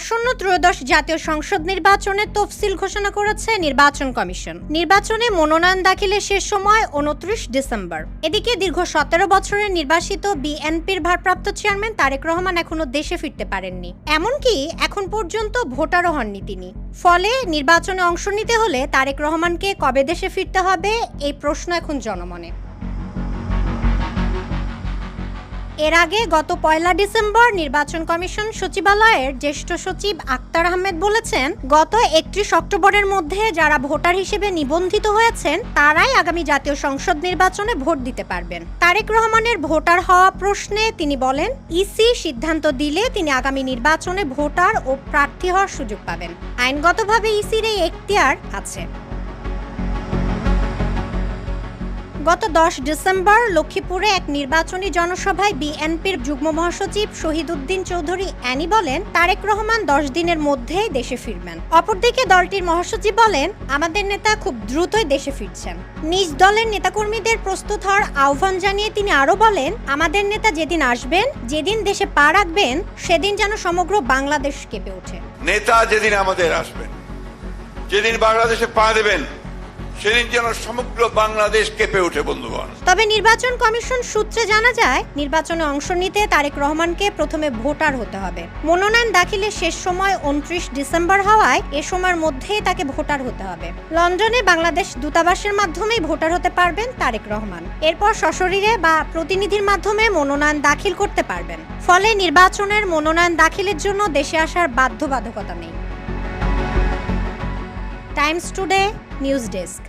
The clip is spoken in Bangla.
আসন্ন ত্রয়োদশ জাতীয় সংসদ নির্বাচনের তফসিল ঘোষণা করেছে নির্বাচন কমিশন। নির্বাচনে মনোনয়ন দাখিলের শেষ সময় উনত্রিশ ডিসেম্বর। এদিকে দীর্ঘ সতেরো বছরের নির্বাসিত বিএনপির ভারপ্রাপ্ত চেয়ারম্যান তারেক রহমান এখনও দেশে ফিরতে পারেননি। এমনকি এখন পর্যন্ত ভোটারও হননি তিনি। ফলে নির্বাচনে অংশ নিতে হলে তারেক রহমানকে কবে দেশে ফিরতে হবে, এই প্রশ্ন এখন জনমনে। এর আগে গত পয়লা ডিসেম্বর নির্বাচন কমিশন সচিবালয়ের জ্যেষ্ঠ সচিব আক্তার আহমেদ বলেছেন, গত একত্রিশ অক্টোবরের মধ্যে যারা ভোটার হিসেবে নিবন্ধিত হয়েছেন, তারাই আগামী জাতীয় সংসদ নির্বাচনে ভোট দিতে পারবেন। তারেক রহমানের ভোটার হওয়া প্রশ্নে তিনি বলেন, ইসি সিদ্ধান্ত দিলে তিনি আগামী নির্বাচনে ভোটার ও প্রার্থী হওয়ার সুযোগ পাবেন। আইনগতভাবে ইসির এই এখতিয়ার আছে। গত দশ ডিসেম্বর লক্ষ্মীপুরে এক নির্বাচনী জনসভায় বিএনপির যুগ্ম মহাসচিব শহীদুদ্দিন চৌধুরী অ্যানি বলেন, তারেক রহমান দশ দিনের মধ্যেই দেশে ফিরবেন। অপরদিকে দলটির মহাসচিব বলেন, আমাদের নেতা খুব দ্রুতই দেশে ফিরছেন। নিজ দলের নেতাকর্মীদের প্রস্তুত হওয়ার আহ্বান জানিয়ে তিনি আরও বলেন, আমাদের নেতা যেদিন আসবেন, যেদিন দেশে পা রাখবেন, সেদিন যেন সমগ্র বাংলাদেশ কেঁপে ওঠে। নেতা যেদিন আমাদের আসবেন, যেদিন বাংলাদেশে পা দেবেন সেদিন যেন সমগ্র বাংলাদেশ কেঁপে ওঠে, বন্ধুগণ। তবে নির্বাচন কমিশন সূত্রে জানা যায়, নির্বাচনে অংশ নিতে তারেক রহমানকে প্রথমে ভোটার হতে হবে। মনোনয়ন দাখিলের শেষ সময় উনত্রিশ ডিসেম্বর হওয়ায় এ সময়ের মধ্যেই তাকে ভোটার হতে হবে। লন্ডনে বাংলাদেশ দূতাবাসের মাধ্যমেই ভোটার হতে পারবেন তারেক রহমান। এরপর সশরীরে বা প্রতিনিধির মাধ্যমে মনোনয়ন দাখিল করতে পারবেন। ফলে নির্বাচনের মনোনয়ন দাখিলের জন্য দেশে আসার বাধ্যবাধকতা নেই। Times Today, news desk.